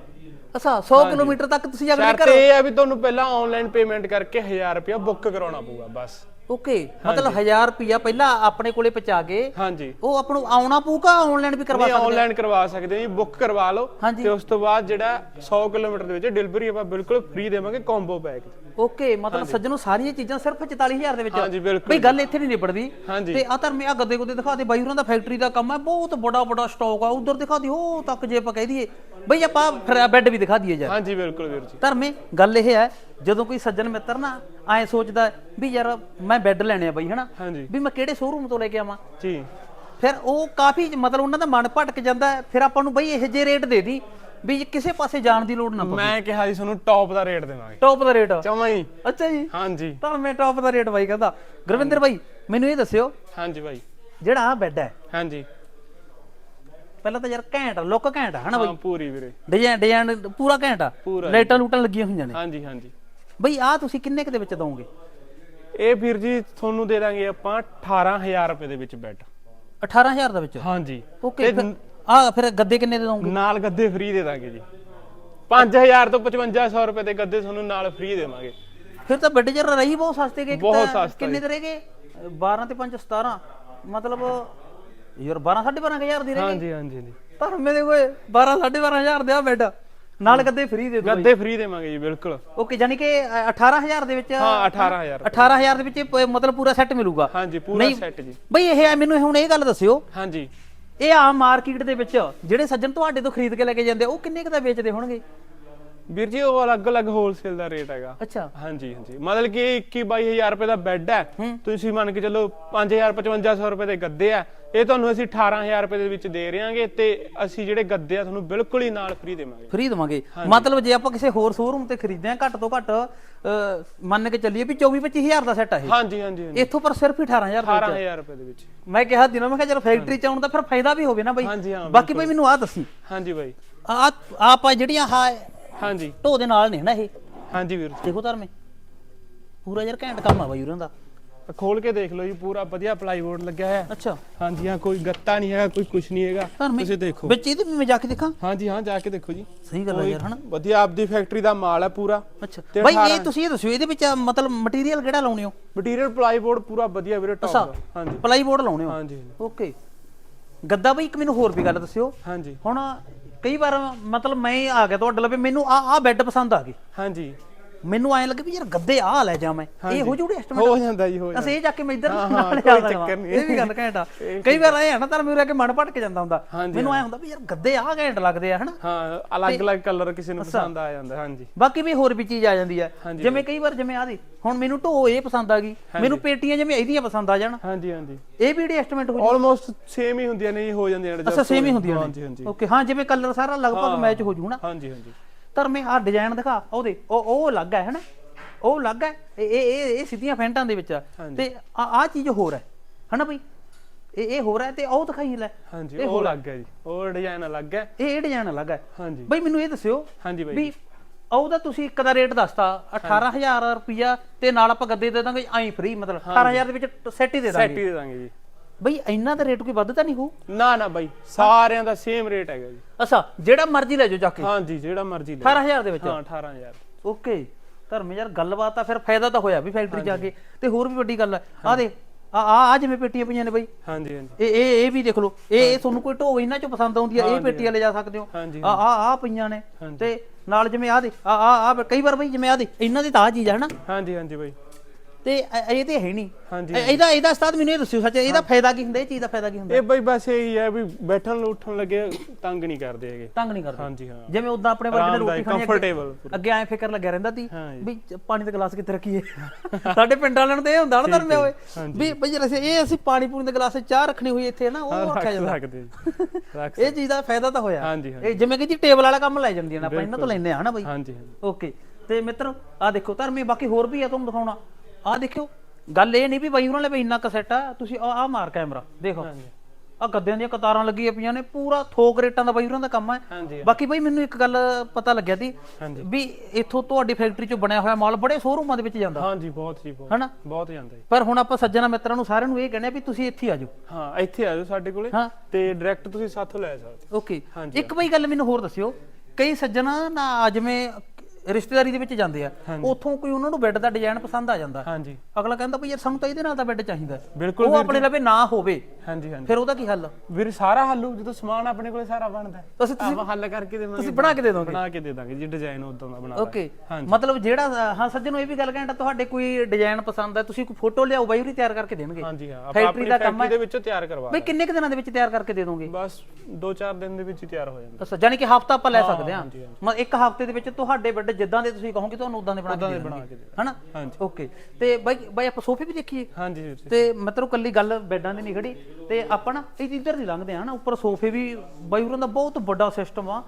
ਅੱਛਾ 100 ਕਿਲੋਮੀਟਰ ਤੱਕ ਤੁਸੀਂ ਅਗਲੇ ਸ਼ਰਤ ਇਹ ਹੈ ਵੀ ਤੁਹਾਨੂੰ ਪਹਿਲਾਂ ਆਨਲਾਈਨ ਪੇਮੈਂਟ ਕਰਕੇ 1000 ਰੁਪਇਆ ਬੁੱਕ ਕਰਾਉਣਾ ਪਊਗਾ ਬਸ। ਓਕੇ ਮਤਲਬ 1000 ਰੁਪਿਆ ਪਹਿਲਾਂ ਆਪਣੇ ਕੋਲੇ ਪਹੁੰਚਾ ਕੇ ਹਾਂਜੀ। ਉਹ ਆਪਾਂ ਨੂੰ ਆਉਣਾ ਪਊਗਾ ਆਨਲਾਈਨ ਵੀ ਕਰਵਾ ਸਕਦੇ ਆਨਲਾਈਨ ਕਰਵਾ ਸਕਦੇ ਹੋ ਜੀ ਬੁੱਕ ਕਰਵਾ ਲਓ। ਤੇ ਉਸ ਤੋਂ ਬਾਅਦ ਜਿਹੜਾ 100 ਕਿਲੋਮੀਟਰ ਦੇ ਵਿੱਚ ਡਿਲੀਵਰੀ ਆਪਾਂ ਬਿਲਕੁਲ ਫ੍ਰੀ ਦੇਵਾਂਗੇ ਕੰਬੋ ਪੈਕ ਓਕੇ ਮਤਲਬ ਸੱਜਣੋ ਸਾਰੀਆਂ ਚੀਜ਼ਾਂ ਸਿਰਫ 44000 ਦੇ ਵਿੱਚ ਹਾਂਜੀ ਬਿਲਕੁਲ ਬਈ ਗੱਲ ਇੱਥੇ ਨਹੀਂ ਨਿਬੜਦੀ। ਹਾਂਜੀ। ਤੇ ਆ ਧਰਮੇ ਆ ਗੱਦੇ ਗੁੱਦੇ ਦਿਖਾ ਦੇ ਬਾਈ ਉਹਨਾਂ ਦਾ ਫੈਕਟਰੀ ਦਾ ਕੰਮ ਹੈ ਬਹੁਤ ਬੜਾ ਬੜਾ ਸਟਾਕ ਆ ਉਧਰ ਦਿਖਾ ਦੇ ਉਹ ਤੱਕ ਜੇ ਆਪਾਂ ਕਹਿ ਦਈਏ। ਬਈ ਆਪਾਂ ਫਿਰ ਬੈੱਡ ਵੀ ਦਿਖਾ ਦਈਏ ਯਾਰ ਹਾਂਜੀ ਬਿਲਕੁਲ ਵੀਰ ਜੀ। ਧਰਮੇ ਗੱਲ ਇਹ ਹੈ ਜਦੋਂ ਕੋਈ ਸੱਜਣ ਮਿੱਤਰ ਨਾ ਐ ਸੋਚਦਾ ਵੀ ਯਾਰ ਮੈਂ ਬੈੱਡ ਲੈਣੇ ਆ ਬਈ ਹਨਾ? ਹਾਂਜੀ। ਵੀ ਮੈਂ ਕਿਹੜੇ ਸ਼ੋਰੂਮ ਤੋਂ ਲੈ ਕੇ ਆਵਾਂ? ਜੀ। ਫਿਰ ਉਹ ਕਾਫੀ ਮਤਲਬ ਉਹਨਾਂ ਦਾ ਮਨ ਭਟਕ ਜਾਂਦਾ ਹੈ। ਫਿਰ ਆਪਾਂ ਨੂੰ ਬਈ ਇਹੋ ਜਿਹੇ ਰੇਟ ਦੇ ਦੀ ਵੀ ਕਿਸੇ ਪਾਸੇ ਜਾਣ ਦੀ ਲੋੜ ਨਾ ਪਵੇ। ਮੈਂ ਕਿਹਾ ਜੀ ਤੁਹਾਨੂੰ ਟੌਪ ਦਾ ਰੇਟ ਦੇਵਾਂਗੇ। ਟੌਪ ਦਾ ਰੇਟ ਚਮਾ ਹੀ ਅੱਛਾ ਜੀ। ਹਾਂਜੀ। ਤਾਂ ਮੈਂ ਟੌਪ ਦਾ ਰੇਟ ਬਾਈ ਕਹਿੰਦਾ ਗੁਰਵਿੰਦਰ ਬਾਈ ਮੈਨੂੰ ਇਹ ਦੱਸਿਓ। ਹਾਂਜੀ ਬਾਈ। ਜਿਹੜਾ ਆ ਬੈੱਡ ਹੈ। ਹਾਂਜੀ। ਪਹਿਲਾਂ ਤਾਂ ਯਾਰ ਘੈਂਟ ਆ, ਲੁੱਕ ਘੈਂਟ ਆ ਹਨਾ ਹਾਂ ਬਾਈ ਪੂਰੀ ਵੀਰੇ। ਡਿਜ਼ਾਈਨ ਡਿਜ਼ਾਈਨ ਪੂਰਾ ਘੈਂਟ ਆ। ਜੀ। ਲਾਈਟਾਂ ਲੂਟਾਂ ਲੱਗੀਆਂ ਹੋਈਆਂ ਨੇ। ਹਾਂਜੀ ਹਾਂਜੀ। ਬਈ ਆ ਤੁਸੀਂ ਕਿੰਨੇ ਕੁ ਦੇ ਵਿੱਚ ਦੋਗੇ ਇਹ ਵੀਰ ਜੀ ਤੁਹਾਨੂੰ ਦੇ ਦਾਂਗੇ ਆਪਾਂ 18000 ਰੁਪਏ ਦੇ ਵਿੱਚ ਬੈੱਡ 18000 ਦੇ ਵਿੱਚ? ਹਾਂਜੀ। ਓਕੇ ਆ ਫਿਰ ਗੱਦੇ ਕਿੰਨੇ ਦੇ ਦੋਗੇ? ਨਾਲ ਗੱਦੇ ਫ੍ਰੀ ਦੇ ਦਾਂਗੇ ਜੀ। 5000 ਤੋਂ 5500 ਰੁਪਏ ਦੇ ਗੱਦੇ ਤੁਹਾਨੂੰ ਨਾਲ ਫ੍ਰੀ ਦੇਵਾਂਗੇ। ਫਿਰ ਤਾਂ ਬੈੱਡ ਜਰ ਰਹੀ ਬਹੁਤ ਸਸਤੇ ਗਏ। ਬਹੁਤ ਕਿਤਾ- ਸਸਤਾ ਕਿੰਨੇ ਦੇ ਰਹਿ ਗਏ? 12 ਤੇ 5 17 ਮਤਲਬ ਯਾਰ 12 12500 ਹਜ਼ਾਰ ਦੀ ਰਹਿ ਗਈ। ਹਾਂਜੀ ਹਾਂਜੀ ਹਾਂਜੀ। ਪਰ ਮੇਰੇ ਕੋਲ 12 12500 ਦੇ ਆ ਬੈੱਡ। ਨਾਲ ਗੱਦੇ ਫ੍ਰੀ ਦੇ ਦੋ ਗੱਦੇ ਫ੍ਰੀ ਦੇਵਾਂਗੇ ਜੀ ਬਿਲਕੁਲ। ਓਕੇ ਯਾਨੀ ਕਿ ਅ, 18000 ਦੇ ਵਿੱਚ ਹਾਂ 18000 18000 ਦੇ ਵਿੱਚ ਮਤਲਬ ਪੂਰਾ ਸੈੱਟ ਮਿਲੂਗਾ। ਹਾਂਜੀ ਪੂਰਾ। ਸੈੱਟ ਜੀ। ਬਈ ਇਹ ਮੈਨੂੰ ਹੁਣ ਇਹ ਗੱਲ ਦੱਸਿਓ। ਹਾਂਜੀ। ਇਹ ਆ ਮਾਰਕੀਟ ਦੇ ਵਿੱਚ ਜਿਹੜੇ ਸੱਜਣ ਤੁਹਾਡੇ ਤੋਂ ਖਰੀਦ ਕੇ ਲੈ ਕੇ ਜਾਂਦੇ ਆ, ਉਹ ਕਿੰਨੇ ਕੁ ਦਾ ਵੇਚਦੇ ਹੋਣਗੇ? ਵੀਰ ਜੀ ਉਹ ਅਲੱਗ-ਅਲੱਗ ਹੋਲਸੇਲ ਦਾ ਰੇਟ ਹੈਗਾ। ਅੱਛਾ। ਹਾਂਜੀ ਹਾਂਜੀ। ਮਤਲਬ ਕਿ 21 22000 ਰੁਪਏ ਦਾ ਬੈੱਡ ਹੈ। ਤੁਸੀਂ ਮੰਨ ਕੇ ਚੱਲੋ 5000 5500 ਰੁਪਏ ਦੇ ਗੱਦੇ ਆ। ਇਹ ਤੁਹਾਨੂੰ ਅਸੀਂ 18000 ਰੁਪਏ ਦੇ ਵਿੱਚ ਦੇ ਰਹੇਾਂਗੇ ਤੇ ਅਸੀਂ ਜਿਹੜੇ ਗੱਦੇ ਆ ਤੁਹਾਨੂੰ ਬਿਲਕੁਲ ਹੀ ਨਾਲ ਫ੍ਰੀ ਦੇਵਾਂਗੇ। ਫ੍ਰੀ ਦਵਾਂਗੇ। ਮਤਲਬ ਜੇ ਆਪਾਂ ਕਿਸੇ ਹੋਰ ਸ਼ੋਰੂਮ ਤੇ ਖਰੀਦਦੇ ਆ ਘੱਟ ਤੋਂ ਘੱਟ ਮੰਨ ਕੇ ਚੱਲੀਏ ਵੀ 24 25000 ਦਾ ਸੈੱਟ ਆ ਇਹ। ਹਾਂਜੀ ਹਾਂਜੀ ਇੱਥੋਂ ਪਰ ਸਿਰਫ ਹੀ 18000 ਦਾ 18000 ਰੁਪਏ ਦੇ ਵਿੱਚ। ਮੈਂ ਕਿਹਾ ਦਿਨੋਂ ਮੈਂ ਕਿਹਾ ਚਲ ਫੈਕਟਰੀ ਚ ਆਉਣ ਦਾ ਫਿਰ ਫਾਇਦਾ ਵੀ ਹੋਵੇ ਨਾ ਬਈ। ਬਾਕੀ ਬਈ ਮੈਨੂੰ ਆਹ ਦੱਸੀ। ਹਾਂਜੀ ਬਾਈ। ਆ ਆਪਾਂ ਜਿਹੜੀਆਂ ਹਾ ਹਾਂਜੀ। ਢੋ ਦੇ ਨਾਲ ਨੇ ਨਾ ਇਹ? ਹਾਂਜੀ ਵੀਰ। ਦੇਖੋ ਧਰਮੇ ਪੂਰਾ ਯਾਰ ਘੈਂਟ ਕੰਮ ਆ ਬਾਈ ਉਹਨਾਂ ਦਾ। ਖੋਲ ਕੇ ਦੇਖ ਲਓ ਜੀ ਪੂਰਾ ਵਧੀਆ ਪਲਾਈਵੁੱਡ ਲੱਗਿਆ ਹੋਇਆ ਅੱਛਾ। ਹਾਂਜੀ ਹਾਂ ਕੋਈ ਗੱਤਾ ਨਹੀਂ ਹੈਗਾ ਕੋਈ ਕੁਝ ਨਹੀਂ ਹੈਗਾ। ਧਰਮੇ ਤੁਸੀਂ ਦੇਖੋ। ਵਿੱਚ ਇਹਦੇ ਵੀ ਮੈਂ ਜਾ ਕੇ ਦੇਖਾਂ। ਹਾਂਜੀ ਹਾਂ ਜਾ ਕੇ ਦੇਖੋ ਜੀ। ਸਹੀ ਗੱਲ ਆ ਯਾਰ ਹਨਾ। ਵਧੀਆ ਆਪਦੀ ਫੈਕਟਰੀ ਦਾ ਮਾਲ ਹੈ ਪੂਰਾ। ਅੱਛਾ। ਬਾਈ ਇਹ 18 ਤੁਸੀਂ ਇਹ ਦੱਸਿਓ ਇਹਦੇ ਵਿੱਚ ਮਤਲਬ ਮਟੀਰੀਅਲ ਕਿਹੜਾ ਲਾਉਣੇ ਹੋ? ਮਟੀਰੀਅਲ ਪਲਾਈਵੁੱਡ ਪੂਰਾ ਵਧੀਆ ਵੀਰੇ ਟੌਪ ਦਾ। ਹਾਂਜੀ। ਪਲਾਈ ਬੋਰਡ ਲਾਉਣੇ ਹੋ? ਹਾਂਜੀ। ਓਕੇ ਗੱਦਾ ਬਈ ਇੱਕ ਮੈਨੂੰ ਹੋਰ ਵੀ ਗੱਲ ਦੱਸਿਓ। ਹਾਂਜੀ। ਹੁਣ ਕਈ ਵਾਰ ਮਤਲਬ ਮੈਂ ਆ ਗਿਆ ਤੁਹਾਡੇ ਲਵੇ ਮੈਨੂੰ ਆ ਆ ਬੈੱਡ ਪਸੰਦ ਆ ਗਈ। ਹਾਂਜੀ। ਮੈਨੂੰ ਐਂ ਲੱਗੇ ਵੀ ਯਾਰ ਗੱਦੇ ਆ ਲੈ ਜਾ ਮੈਂ। ਇਹ ਹੋ ਜੂੜੇ ਐਸਟੀਮੇਟ ਹੋ ਜਾਂਦਾ ਜੀ ਹੋ ਜਾਂਦਾ। ਅਸੀਂ ਇਹ ਜਾ ਕੇ ਮੈਂ ਇੱਧਰ ਨਾਲ ਦੇਵਾਂ। ਚੱਕਰ ਨਹੀਂ। ਇਹ ਵੀ ਗੱਲ ਘੈਂਟ ਆ। ਕਈ ਵਾਰ ਐ ਨਾ ਤਾਂ ਮੇਰੇ ਕੇ ਮਨ ਭਟਕ ਜਾਂਦਾ ਹੁੰਦਾ। ਹਾਂਜੀ, ਮੈਨੂੰ ਐ ਹੁੰਦਾ ਵੀ ਯਾਰ ਗੱਦੇ ਆ ਘੈਂਟ ਲੱਗਦੇ ਆ ਹਨਾ? ਹਾਂ ਅਲੱਗ-ਅਲੱਗ ਕਲਰ ਕਿਸੇ ਨੂੰ ਪਸੰਦ ਆ ਜਾਂਦਾ ਹਾਂਜੀ। ਬਾਕੀ ਵੀ ਹੋਰ ਵੀ ਚੀਜ਼ ਆ ਜਾਂਦੀ ਹਾਂਜੀ, ਜਿਵੇਂ ਕਈ ਵਾਰ ਜਿਵੇਂ ਆ ਦੀ ਹੁਣ ਮੈਨੂੰ ਢੋ ਇਹ ਪਸੰਦ ਆ ਗਈ। ਮੈਨੂੰ ਪੇਟੀਆਂ ਜਿਵੇਂ ਇਹਦੀਆਂ ਪਸੰਦ ਆ ਜਾਣ। ਹਾਂਜੀ ਹਾਂਜੀ। ਇਹ ਵੀ ਜਿਹੜੀ ਐਸਟੀਮੇਟ ਹੋ ਆਲਮੋਸਟ ਸੇਮ ਹੀ ਹੁੰਦੀਆਂ ਨੇ ਜੀ ਹੋ ਜਾਂਦੀਆਂ ਨੇ ਅੱਛਾ ਸੇਮ ਹੀ ਹੁੰਦੀਆਂ ਹਾਂਜੀ ਨੇ। ਹਾਂਜੀ ਓਕੇ ਹਾਂ ਜਿਵੇਂ ਕਲਰ ਸਾਰਾ ਲਗਭਗ ਮੈਚ ਹੋ ਜੂ ਨਾ। ਹਾਂਜੀ ਹਾਂਜੀ। ਧਰਮੇ ਆ ਡਿਜ਼ਾਈਨ ਦਿਖਾ ਉਹਦੇ ਉਹ ਉਹ ਅਲੱਗ ਹੈ ਹਨਾ? ਉਹ ਅਲੱਗ ਹੈ। ਇਹ ਇਹ ਇਹ- ਸਿੱਧੀਆਂ ਫੈਂਟਾਂ ਦੇ ਵਿੱਚ ਆ। ਤੇ ਆ ਆ ਚੀਜ਼ ਹੋਰ ਹੈ ਹਨਾ ਬਈ? ਇਹ ਇਹ ਹੈ ਤੇ ਉਹ ਦਿਖਾਈ ਲੈ। ਹਾਂਜੀ ਉਹ ਅਲੱਗ ਹੈ ਜੀ। ਉਹ ਡਿਜ਼ਾਈਨ ਅਲੱਗ ਹੈ। ਇਹ ਡਿਜ਼ਾਈਨ ਅਲੱਗ ਹੈ। ਹਾਂਜੀ। ਬਈ ਮੈਨੂੰ ਇਹ ਦੱਸਿਓ ਹਾਂਜੀ ਬਾਈ। ਵੀ ਉਹਦਾ ਤੁਸੀਂ ਇੱਕ ਦਾ ਰੇਟ ਦੱਸਤਾ 18000 ਰੁਪਿਆ ਤੇ ਨਾਲ ਆਪਾਂ ਗੱਦੇ ਦੇ ਦਾਂਗੇ ਐਂ ਫ੍ਰੀ ਮਤਲਬ 18000 ਦੇ ਵਿੱਚ ਸੈੱਟ ਹੀ ਦੇ ਸੈਟ ਦਾਂਗੇ ਹੀ ਦੇ ਦਾਂਗੇ ਜੀ। ਬਈ ਇੰਨਾ ਦਾ ਰੇਟ ਕੋਈ ਵੱਧ ਤਾਂ ਨਹੀਂ ਹੋਊ? ਨਾ ਨਾ ਬਾਈ ਸਾਰਿਆਂ ਦਾ ਸੇਮ ਰੇਟ ਹੈਗਾ ਜੀ। ਅੱਛਾ ਜਿਹੜਾ ਮਰਜ਼ੀ ਲੈ ਜਾਓ ਜਾ ਕੇ। ਹਾਂਜੀ ਜਿਹੜਾ ਮਰਜ਼ੀ ਲੈ 18000 ਦੇ ਵਿੱਚ? ਹਾਂ 18000 ਓਕੇ। ਧਰਮ ਯਾਰ ਗੱਲਬਾਤ ਆ ਫਿਰ ਫਾਇਦਾ ਤਾਂ ਹੋਇਆ ਵੀ ਫੈਕਟਰੀ ਜਾ ਕੇ। ਤੇ ਹੋਰ ਵੀ ਵੱਡੀ ਗੱਲ ਹੈ ਆ ਦੇ ਆ ਆ ਆ ਜਿਵੇਂ ਪੇਟੀਆਂ ਪਈਆਂ ਨੇ ਬਈ। ਹਾਂਜੀ ਹਾਂਜੀ। ਇਹ ਇਹ ਇਹ ਵੀ ਦੇਖ ਲਓ। ਇਹ ਇਹ ਤੁਹਾਨੂੰ ਕੋਈ ਢੋ ਇਹਨਾਂ ਚੋਂ ਪਸੰਦ ਆਉਂਦੀ ਆ ਇਹ ਪੇਟੀਆਂ ਲੈ ਜਾ ਸਕਦੇ ਹੋ। ਆ ਆ ਆ ਪਈਆਂ ਨੇ। ਤੇ ਨਾਲ ਜਿਵੇਂ ਆ ਦੇ ਆ ਆ ਆ ਕਈ ਵਾਰ ਬਈ ਜਿਵੇਂ ਆ ਦੇ ਇਹਨਾਂ ਦੀ ਤਾਂ ਆ ਚੀਜ਼ ਆ ਹਨਾ? ਹਾਂਜੀ ਹਾਂਜੀ ਬਾਈ। ਤੇ ਇਹ ਇਹ ਤੇ ਹੈ ਨਹੀਂ। ਹਾਂਜੀ ਇਹ- ਇਹਦਾ ਇਹਦਾ ਉਸਤਾਦ ਮੈਨੂੰ ਇਹ ਦੱਸਿਓ ਸੱਚ ਇਹਦਾ ਫਾਇਦਾ ਕੀ ਹੁੰਦਾ ਇਹ ਚੀਜ਼ ਦਾ ਫਾਇਦਾ ਕੀ ਹੁੰਦਾ? ਇਹ ਬਾਈ ਬਸ ਇਹੀ ਹੈ ਵੀ ਬੈਠਣ ਨੂੰ ਉੱਠਣ ਲੱਗੇ ਤੰਗ ਨਹੀਂ ਕਰਦੇ ਹੈਗੇ। ਤੰਗ ਨਹੀਂ ਕਰਦਾ। ਹਾਂਜੀ ਹਾਂ। ਜਿਵੇਂ ਉਦਾਂ ਆਪਣੇ ਵਰਗੇ ਨੇ ਰੋਟੀ ਆਰਾਮਦਾਇਕ ਖਾਣੀ ਅੱਗੇ- ਅੱਗੇ ਐ ਫਿਕਰ ਲੱਗਿਆ ਰਹਿੰਦਾ ਸੀ ਹਾਂ ਜੀ। ਵੀ ਚ- ਪਾਣੀ ਦਾ ਗਲਾਸ ਕਿੱਥੇ ਰੱਖੀਏ? ਸਾਡੇ ਪਿੰਡ ਵਾਲਿਆਂ ਨੂੰ ਤਾਂ ਇਹ ਹੁੰਦਾ ਨਾ ਧਰਮਿਆ ਹੋਏ ਵੀ ਬਈ ਅਸੀਂ ਇਹ ਅਸੀਂ ਪਾਣੀ ਪੂਣੀ ਦੇ ਗਲਾਸ 'ਚ ਚਾਹ ਰੱਖਣੀ ਹੋਈ ਇੱਥੇ ਨਾ ਉਹ ਰੱਖਿਆ ਰੱਖ ਜਾਂਦਾ। ਸਕਦੇ ਜੀ। ਰੱਖ ਇਹ ਚੀਜ਼ ਦਾ ਫਾਇਦਾ ਤਾਂ ਹੋਇਆ। ਹਾਂਜੀ, ਹਾਂਜੀ। ਇਹ ਜਿਵੇਂ ਕਿ ਜੀ ਟੇਬਲ ਵਾਲਾ ਕੰਮ ਲੈ ਜਾਂਦੀਆਂ ਨੇ ਆਪਾਂ ਇਹਨਾਂ ਤੋਂ ਲੈਨੇ ਆ ਹਨਾ ਬਈ? ਹਾਂਜੀ ਹਾਂਜੀ। ਓਕੇ। ਤੇ ਮਿੱਤਰ ਆ ਦੇਖੋ ਧਰਮੀ ਬਾਕੀ ਹੋਰ ਵੀ ਆ ਤੁਹਾਨੂੰ ਦਿਖਾਉਣਾ। ਆ ਦੇਖਿਓ ਗੱਲ ਇਹ ਨਹੀਂ ਵੀ ਬਾਈ ਉਹਨਾਂ ਨੇ ਵੀ ਇੰਨਾ ਕਸੈਟ ਆ ਤੁਸੀਂ ਆ ਆ ਮਾਰ ਕੈਮਰਾ ਦੇਖੋ। ਆ ਗੱਦਿਆਂ ਦੀਆਂ ਕਤਾਰਾਂ ਲੱਗੀਆਂ ਪਈਆਂ ਨੇ ਪੂਰਾ ਥੋਕ ਰੇਟਾਂ ਦਾ ਬਾਈ ਉਹਨਾਂ ਦਾ ਕੰਮ ਹੈ ਬਾਕੀ ਬਾਈ ਮੈਨੂੰ ਇੱਕ ਗੱਲ ਪਤਾ ਲੱਗਿਆ ਸੀ। ਵੀ ਇੱਥੋਂ ਤੁਹਾਡੀ ਫੈਕਟਰੀ ਚੋਂ ਬਣਿਆ ਹੋਇਆ ਮਾਲ ਬੜੇ ਸ਼ੋਰੂਮਾਂ ਦੇ ਵਿੱਚ ਜਾਂਦਾ। ਹਾਂਜੀ ਬਹੁਤ ਜੀ ਬਹੁਤ। ਹਨਾ? ਬਹੁਤ ਜਾਂਦਾ ਜੀ। ਪਰ ਹੁਣ ਆਪਾਂ ਸੱਜਣਾ ਮਿੱਤਰਾਂ ਨੂੰ ਸਾਰਿਆਂ ਨੂੰ ਇਹ ਕਹਿੰਦੇ ਆ ਵੀ ਤੁਸੀਂ ਇੱਥੇ ਆ ਜਾਓ। ਹਾਂ ਇੱਥੇ ਆ ਜਾਓ ਸਾਡੇ ਕੋਲੇ ਤੇ ਡਾਇਰੈਕਟ ਤੁਸੀਂ ਸਾਥੋਂ ਲੈ ਸਕਦੇ ਓਕੇ ਇੱਕ ਬਈ ਗੱਲ ਮੈਨੂੰ ਹੋਰ ਦੱਸਿਓ ਕਈ ਸੱਜਣਾ ਨਾ ਜਿਵੇਂ ਰਿਸ਼ਤੇਦਾਰੀ ਦੇ ਵਿੱਚ ਜਾਂਦੇ ਆ। ਉੱਥੋਂ ਕੋਈ ਉਹਨਾਂ ਨੂੰ ਬੈੱਡ ਦਾ ਡਿਜ਼ਾਈਨ ਪਸੰਦ ਆ ਜਾਂਦਾ। ਹਾਂਜੀ। ਅਗਲਾ ਕਹਿੰਦਾ ਭਈ ਯਾਰ ਸਾਨੂੰ ਤਾਂ ਇਹਦੇ ਨਾਲ ਦਾ ਬੈੱਡ ਚਾਹੀਦਾ। ਹੈ। ਬਿਲਕੁਲ ਉਹ ਆਪਣੇ ਲਵੇ ਨਾ ਹੋਵੇ। ਹਾਂਜੀ ਹਾਂਜੀ। ਫਿਰ ਉਹਦਾ ਕੀ ਹੱਲ? ਵੀਰ ਸਾਰਾ ਹੱਲੂ ਜਦੋਂ ਸਮਾਨ ਆਪਣੇ ਕੋਲੇ ਸਾਰਾ ਬਣਦਾ ਹੈ। ਤੁਸੀਂ ਆਪਾਂ ਹੱਲ ਕਰਕੇ ਦੇਵਾਂਗੇ। ਤੁਸੀਂ ਬਣਾ ਕੇ ਦੇ ਦੋਗੇ? ਬਣਾ ਕੇ ਦੇ ਦਾਂਗੇ ਜੀ ਡਿਜ਼ਾਈਨ ਉਦੋਂ ਦਾ ਬਣਾ। ਓਕੇ। ਮਤਲਬ ਜਿਹੜਾ ਹਾਂ ਸੱਜਣੋ ਇਹ ਵੀ ਗੱਲ ਕਹਿੰਦਾ ਤੁਹਾਡੇ ਕੋਈ ਡਿਜ਼ਾਈਨ ਪਸੰਦ ਹੈ ਤੁਸੀਂ ਕੋਈ ਫੋਟੋ ਲਿਆਓ ਬਾਈ ਉਹਦੀ ਤਿਆਰ ਕਰਕੇ ਦੇਣਗੇ। ਹਾਂਜੀ ਹਾਂ ਆਪਾਂ ਫੈਕਟਰੀ ਦਾ ਕੰਮ ਹੈ। ਦੇ ਵਿੱਚੋਂ ਤਿਆਰ ਕਰਵਾ ਬਈ ਕਿੰਨੇ ਕੁ ਦਿਨਾਂ ਦੇ ਵਿੱਚ ਤਿਆਰ ਕਰਕੇ ਦੇ ਦੋਗੇ? ਬਸ 2-4 ਦਿਨ ਦੇ ਵਿੱਚ ਹੀ ਤਿਆਰ ਹੋ ਜਾਂਦਾ। ਅੱਛਾ ਯਾਨੀ ਕਿ ਹਫਤਾ ਆਪਾਂ ਲੈ ਸਕਦੇ ਹਾਂ। ਇੱਕ ਹਫ਼ਤੇ ਦੇ ਵਿੱਚ ਤੁਹਾਡੇ ਬੈੱਡ ਜਿੱਦਾਂ ਦੇ ਤੁਸੀਂ ਕਹੋਗੇ ਤੁਹਾਨੂੰ ਉਦਾਂ ਦੇ ਬਣਾ ਕੇ ਦੇ ਦੇਣਗੇ। ਹਨਾ? ਹਾਂਜੀ। ਓਕੇ ਤੇ ਬਾਈ ਬਾਈ ਆਪਾਂ ਸੋਫੇ ਵੀ ਦੇਖੀਏ? ਹਾਂਜੀ ਵੀਰ ਜੀ। ਤੇ ਮਤਲਬ ਕੱਲੀ ਗੱਲ ਬੈੱਡਾਂ ਦੀ ਨਹੀਂ ਖੜੀ। ਤੇ ਆਪਾਂ ਨਾ ਇਹ ਇੱਧਰ ਦੀ ਲੰਘਦੇ ਆ ਨਾ ਉੱਪਰ ਸੋਫੇ ਵੀ ਬਾਈ ਹੋਰਾਂ ਦਾ ਬਹੁਤ ਵੱਡਾ ਸਿਸਟਮ ਆ।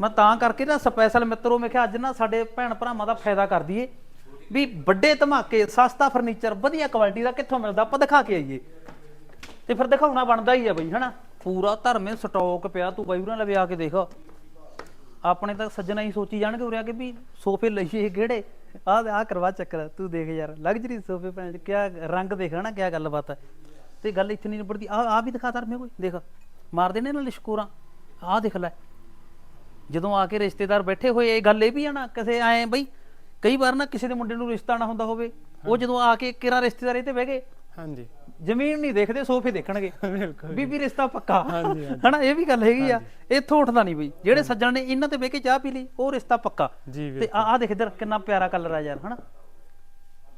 ਮੈਂ ਤਾਂ ਕਰਕੇ ਨਾ ਸਪੈਸ਼ਲ ਮਿੱਤਰੋ ਮੈਂ ਕਿਹਾ ਅੱਜ ਨਾ ਸਾਡੇ ਭੈਣ ਭਰਾਵਾਂ ਦਾ ਫਾਇਦਾ ਕਰ ਦਈਏ। ਵੀ ਵੱਡੇ ਧਮਾਕੇ ਸਸਤਾ ਫਰਨੀਚਰ ਵਧੀਆ ਕੁਆਲਿਟੀ ਦਾ ਕਿੱਥੋਂ ਮਿਲਦਾ? ਆਪਾਂ ਦਿਖਾ ਕੇ ਆਈਏ। ਤੇ ਫਿਰ ਦਿਖਾਉਣਾ ਬਣਦਾ ਹੀ ਆ ਬਈ ਹਨਾ? ਪੂਰਾ ਧਰਮੇ ਸਟਾਕ ਪਿਆ ਤੂੰ ਬਾਈ ਹੋਰਾਂ ਲਵੇ ਆ ਕੇ ਦੇਖ। ਆਪਣੇ ਤਾਂ ਸੱਜਣਾ ਹੀ ਸੋਚੀ ਜਾਣਗੇ ਉਰਿਆ ਕਿ ਵੀ ਸੋਫੇ ਲਈਏ ਕਿਹੜੇ? ਆਹ ਆਹ ਕਰਵਾ ਚੱਕਰ ਤੂੰ ਦੇਖ ਯਾਰ ਲਗਜ਼ਰੀ ਸੋਫੇ ਭੈਣ ਚ ਕਿਆ ਰੰਗ ਦੇਖ ਨਾ ਕਿਆ ਗੱਲਬਾਤ ਹੈ। ਤੇ ਗੱਲ ਇੱਥੇ ਨਹੀਂ ਨਿਬੜਦੀ ਆ ਆ ਵੀ ਦਿਖਾ ਧਰਮੇ ਕੋਈ ਦੇਖ ਮਾਰਦੇ ਨੇ ਨਾ ਲਿਸ਼ਕੂਰਾਂ ਆਹ ਦੇਖ ਲੈ ਜਦੋਂ ਆ ਕੇ ਰਿਸ਼ਤੇਦਾਰ ਬੈਠੇ ਹੋਏ ਇਹ ਗੱਲ ਇਹ ਵੀ ਆ ਨਾ ਕਿਸੇ ਆਏ ਬਈ ਕਈ ਵਾਰ ਨਾ ਕਿਸੇ ਦੇ ਮੁੰਡੇ ਨੂੰ ਰਿਸ਼ਤਾ ਨਾ ਹੁੰਦਾ ਹੋਵੇ ਉਹ ਜਦੋਂ ਆ ਕੇ ਕਿਰਾ ਰਿਸ਼ਤੇਦਾਰੀ ਤੇ ਬਹਿ ਗਏ। ਹਾਂਜੀ। ਜ਼ਮੀਨ ਨਹੀਂ ਦੇਖਦੇ ਸੋਫੇ ਦੇਖਣਗੇ। ਬਿਲਕੁਲ। ਬੀਬੀ ਰਿਸ਼ਤਾ ਪੱਕਾ। ਹਾਂਜੀ, ਹਨਾ ਇਹ ਵੀ ਗੱਲ ਹੈਗੀ ਆ। ਇੱਥੋਂ ਉੱਠਦਾ ਨਹੀਂ ਬਈ। ਜਿਹੜੇ ਸੱਜਣ ਨੇ ਇਹਨਾਂ ਤੇ ਬਹਿ ਕੇ ਚਾਹ ਪੀ ਲਈ ਉਹ ਰਿਸ਼ਤਾ ਪੱਕਾ। ਜੀ ਤੇ ਆ ਆ ਦੇਖ ਇਧਰ ਕਿੰਨਾ ਪਿਆਰਾ ਕਲਰ ਆ ਯਾਰ ਹਨਾ।